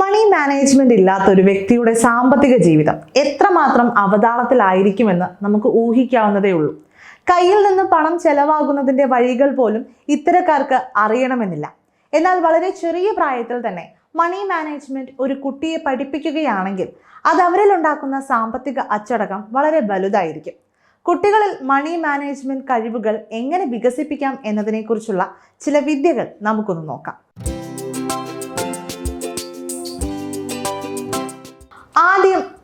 മണി management ഇല്ലാത്ത ഒരു വ്യക്തിയുടെ സാമ്പത്തിക ജീവിതം എത്രമാത്രം അവതാളത്തിലായിരിക്കുമെന്ന് നമുക്ക് ഊഹിക്കാവുന്നതേ ഉള്ളൂ. കയ്യിൽ നിന്ന് പണം ചെലവാകുന്നതിന്റെ വഴികൾ പോലും ഇത്തരക്കാർക്ക് അറിയണമെന്നില്ല. എന്നാൽ വളരെ ചെറിയ പ്രായത്തിൽ തന്നെ മണി മാനേജ്മെന്റ് ഒരു കുട്ടിയെ പഠിപ്പിക്കുകയാണെങ്കിൽ അത് അവരിൽ ഉണ്ടാക്കുന്ന സാമ്പത്തിക അച്ചടക്കം വളരെ വലുതായിരിക്കും. കുട്ടികളിൽ മണി മാനേജ്മെന്റ് കഴിവുകൾ എങ്ങനെ വികസിപ്പിക്കാം എന്നതിനെക്കുറിച്ചുള്ള ചില വിദ്യകൾ നമുക്കൊന്ന് നോക്കാം.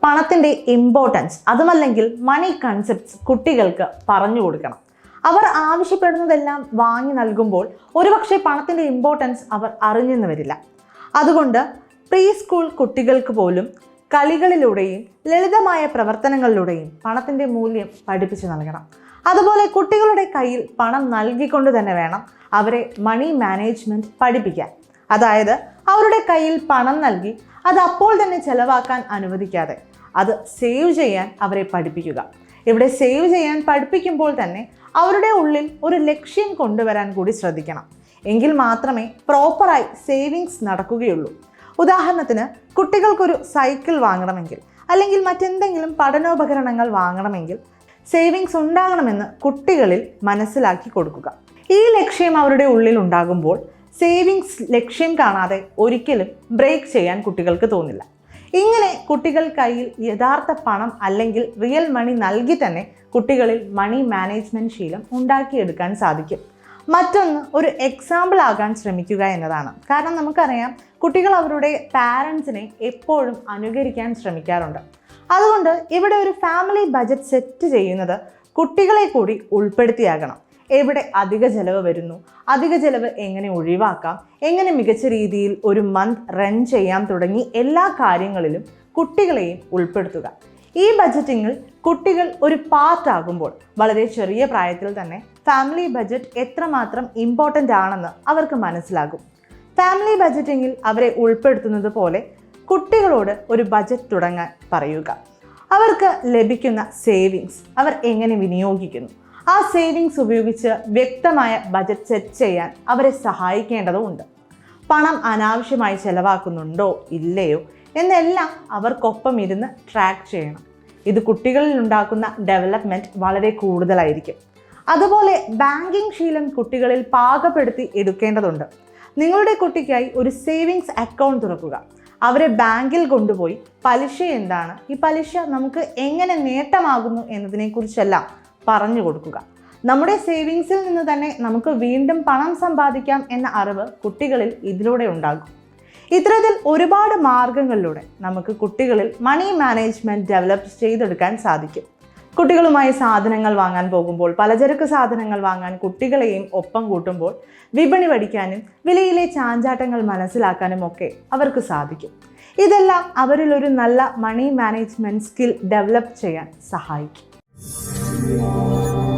ആദ്യം പണത്തിന്റെ ഇമ്പോർട്ടൻസ് അതുമല്ലെങ്കിൽ മണി കൺസെപ്റ്റ്സ് കുട്ടികൾക്ക് പറഞ്ഞു കൊടുക്കണം. അവർ ആവശ്യപ്പെടുന്നതെല്ലാം വാങ്ങി നൽകുമ്പോൾ ഒരുപക്ഷെ പണത്തിന്റെ ഇമ്പോർട്ടൻസ് അവർ അറിഞ്ഞെന്ന് വരില്ല. അതുകൊണ്ട് പ്രീ സ്കൂൾ കുട്ടികൾക്ക് പോലും കളികളിലൂടെയും ലളിതമായ പ്രവർത്തനങ്ങളിലൂടെയും പണത്തിന്റെ മൂല്യം പഠിപ്പിച്ചു നൽകണം. അതുപോലെ കുട്ടികളുടെ കയ്യിൽ പണം നൽകിക്കൊണ്ട് തന്നെ വേണം അവരെ മണി മാനേജ്മെന്റ് പഠിപ്പിക്കാൻ. അതായത് അവരുടെ കയ്യിൽ പണം നൽകി അത് അപ്പോൾ തന്നെ ചെലവാക്കാൻ അനുവദിക്കാതെ അത് സേവ് ചെയ്യാൻ അവരെ പഠിപ്പിക്കുക. ഇവിടെ സേവ് ചെയ്യാൻ പഠിപ്പിക്കുമ്പോൾ തന്നെ അവരുടെ ഉള്ളിൽ ഒരു ലക്ഷ്യം കൊണ്ടുവരാൻ കൂടി ശ്രദ്ധിക്കണം. എങ്കിൽ മാത്രമേ പ്രോപ്പറായി സേവിങ്സ് നടക്കുകയുള്ളൂ. ഉദാഹരണത്തിന് കുട്ടികൾക്കൊരു സൈക്കിൾ വാങ്ങണമെങ്കിൽ അല്ലെങ്കിൽ മറ്റെന്തെങ്കിലും പഠനോപകരണങ്ങൾ വാങ്ങണമെങ്കിൽ സേവിങ്സ് ഉണ്ടാകണമെന്ന് കുട്ടികളിൽ മനസ്സിലാക്കി കൊടുക്കുക. ഈ ലക്ഷ്യം അവരുടെ ഉള്ളിൽ ഉണ്ടാകുമ്പോൾ സേവിങ്സ് ലക്ഷ്യം കാണാതെ ഒരിക്കലും ബ്രേക്ക് ചെയ്യാൻ കുട്ടികൾക്ക് തോന്നില്ല. ഇങ്ങനെ കുട്ടികൾ കയ്യിൽ യഥാർത്ഥ പണം അല്ലെങ്കിൽ റിയൽ മണി നൽകി തന്നെ കുട്ടികളിൽ മണി മാനേജ്മെന്റ് ശീലം ഉണ്ടാക്കിയെടുക്കാൻ സാധിക്കും. മറ്റൊന്ന് ഒരു എക്സാമ്പിൾ ആകാൻ ശ്രമിക്കുക എന്നതാണ്. കാരണം നമുക്കറിയാം കുട്ടികൾ അവരുടെ പാരൻസിനെ എപ്പോഴും അനുകരിക്കാൻ ശ്രമിക്കാറുണ്ട്. അതുകൊണ്ട് ഇവിടെ ഒരു ഫാമിലി ബജറ്റ് സെറ്റ് ചെയ്യുന്നത് കുട്ടികളെ കൂടി ഉൾപ്പെടുത്തിയാകണം. എവിടെ അധിക ചെലവ് വരുന്നു? അധിക ചെലവ് എങ്ങനെ ഒഴിവാക്കാം? എങ്ങനെ മികച്ച രീതിയിൽ ഒരു മന്ത് റൺ ചെയ്യാം തുടങ്ങി എല്ലാ കാര്യങ്ങളിലും കുട്ടികളെയും ഉൾപ്പെടുത്തുക? ഈ ബജറ്റിങ്ങിൽ കുട്ടികൾ ഒരു പാർട്ട് ആകുമ്പോൾ വളരെ ചെറിയ പ്രായത്തിൽ തന്നെ ഫാമിലി ബജറ്റ് എത്രമാത്രം ഇമ്പോർട്ടന്റ് ആണെന്ന് അവർക്ക് മനസ്സിലാകും. ഫാമിലി ബജറ്റിങ്ങിൽ അവരെ ഉൾപ്പെടുത്തുന്നത് പോലെ കുട്ടികളോട് ഒരു ബജറ്റ് തുടങ്ങാൻ പറയുക. അവർക്ക് ലഭിക്കുന്ന സേവിങ്സ് അവർ എങ്ങനെ വിനിയോഗിക്കുന്നു? ആ സേവിങ്സ് ഉപയോഗിച്ച് വ്യക്തമായ ബജറ്റ് സെറ്റ് ചെയ്യാൻ അവരെ സഹായിക്കേണ്ടതുണ്ട്. പണം അനാവശ്യമായി ചെലവാക്കുന്നുണ്ടോ? ഇല്ലയോ? എന്നെല്ലാം അവർക്കൊപ്പം ഇരുന്ന് ട്രാക്ക് ചെയ്യണം. ഇത് കുട്ടികളിൽ ഉണ്ടാക്കുന്ന ഡെവലപ്മെന്റ് വളരെ കൂടുതലായിരിക്കും. അതുപോലെ ബാങ്കിങ് ശീലം കുട്ടികളിൽ പാകപ്പെടുത്തി എടുക്കേണ്ടതുണ്ട്. നിങ്ങളുടെ കുട്ടിക്കായി ഒരു സേവിങ്സ് അക്കൗണ്ട് തുറക്കുക. അവരെ ബാങ്കിൽ കൊണ്ടുപോയി പലിശ എന്താണ്? ഈ പലിശ നമുക്ക് എങ്ങനെ നേട്ടമാകുന്നു എന്നതിനെക്കുറിച്ചെല്ലാം പറഞ്ഞു കൊടുക്കുക. നമ്മുടെ സേവിങ്സിൽ നിന്ന് തന്നെ നമുക്ക് വീണ്ടും പണം സമ്പാദിക്കാം എന്ന അറിവ് കുട്ടികളിൽ ഇതിലൂടെ ഉണ്ടാകും. ഇത്തരത്തിൽ ഒരുപാട് മാർഗങ്ങളിലൂടെ നമുക്ക് കുട്ടികളിൽ മണി മാനേജ്മെന്റ് ഡെവലപ്പ് ചെയ്തെടുക്കാൻ സാധിക്കും. കുട്ടികളുമായി സാധനങ്ങൾ വാങ്ങാൻ പോകുമ്പോൾ പലചരക്ക് സാധനങ്ങൾ വാങ്ങാൻ കുട്ടികളെയും ഒപ്പം കൂട്ടുമ്പോൾ വിപണി പഠിക്കാനും വിലയിലെ ചാഞ്ചാട്ടങ്ങൾ മനസ്സിലാക്കാനും ഒക്കെ അവർക്ക് സാധിക്കും. ഇതെല്ലാം അവരിൽ ഒരു നല്ല മണി മാനേജ്മെന്റ് സ്കിൽ ഡെവലപ്പ് ചെയ്യാൻ സഹായിക്കും. Música